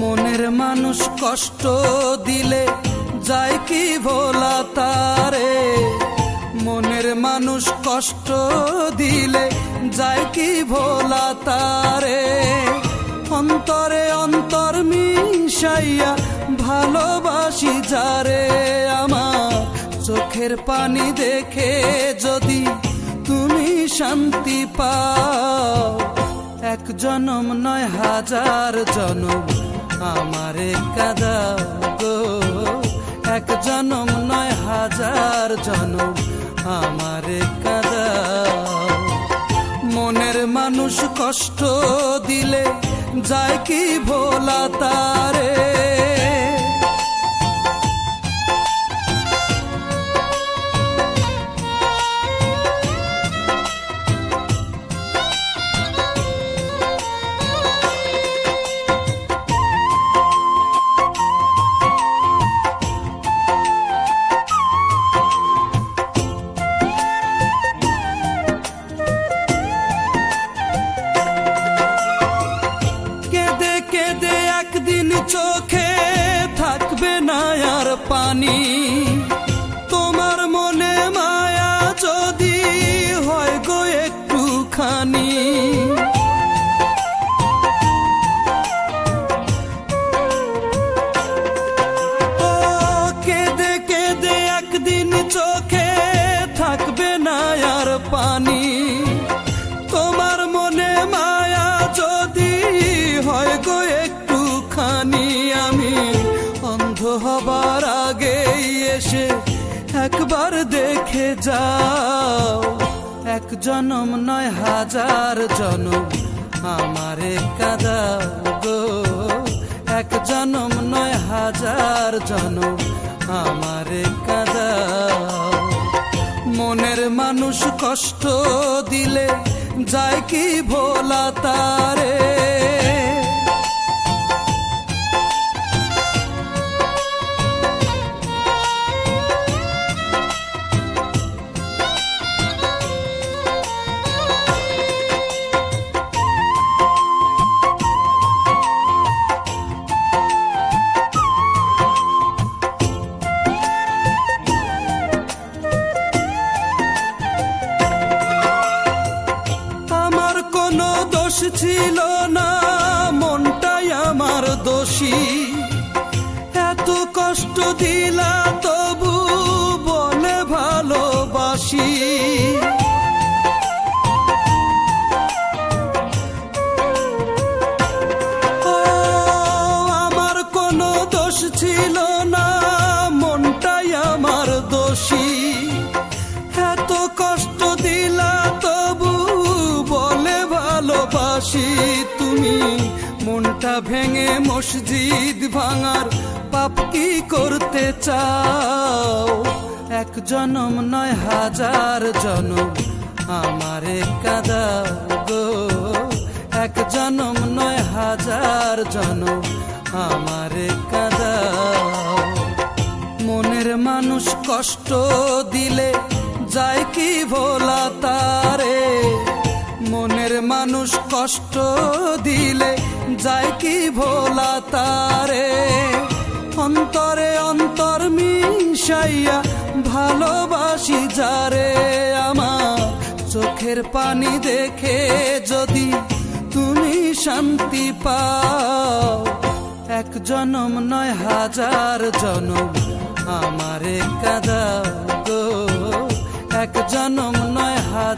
মনের মানুষ কষ্ট দিলে যায় কি ভোলা তারে? মনের মানুষ কষ্ট দিলে যায় কি ভোলা তারে? অন্তরে অন্তর মিশাইয়া ভালোবাসি যারে আমার। চোখের পানি দেখে যদি তুমি শান্তি পাও। এক জনম নয় হাজার জনম আমারে কাদা গো। এক জনম নয়, হাজার জনম আমারে কাদা মনের মানুষ কষ্ট দিলে যায় কি ভোলা তারে? পানি তোমার মনে মায়া যদি হয় গো একটুখানি। ও কেঁদে কেঁদে একদিন চোখে এসে একবার দেখে যাও। এক জনম নয়, হাজার জনম আমারে কাদা গো। এক জনম নয়, হাজার জনম আমারে কাদা। মনের মানুষ কষ্ট দিলে যায় কি ভোলা তারে? ছিল না মনটাই আমার দোষী। এত কষ্ট দিলা তবু বলে ভালোবাসি। আমার কোনো দোষ ছিল ভালোবাসি তুমি। মনটা ভেঙে মসজিদ ভাঙার পাপ কি করতে চাও? এক জনম নয় হাজার জনম আমারে কাদা গো। এক জনম নয় হাজার জনম আমারে কাদা। মনের মানুষ কষ্ট দিলে যায় কি ভোলা তারে? মনের মানুষ কষ্ট দিলে যায় কি ভোলা তারে? অন্তরে অন্তর মিশাইয়া ভালোবাসি যারে। আমার চোখের পানি দেখে যদি তুমি শান্তি পাও, এক জনম নয় হাজার জনম আমারে কাদা গো। এক জনম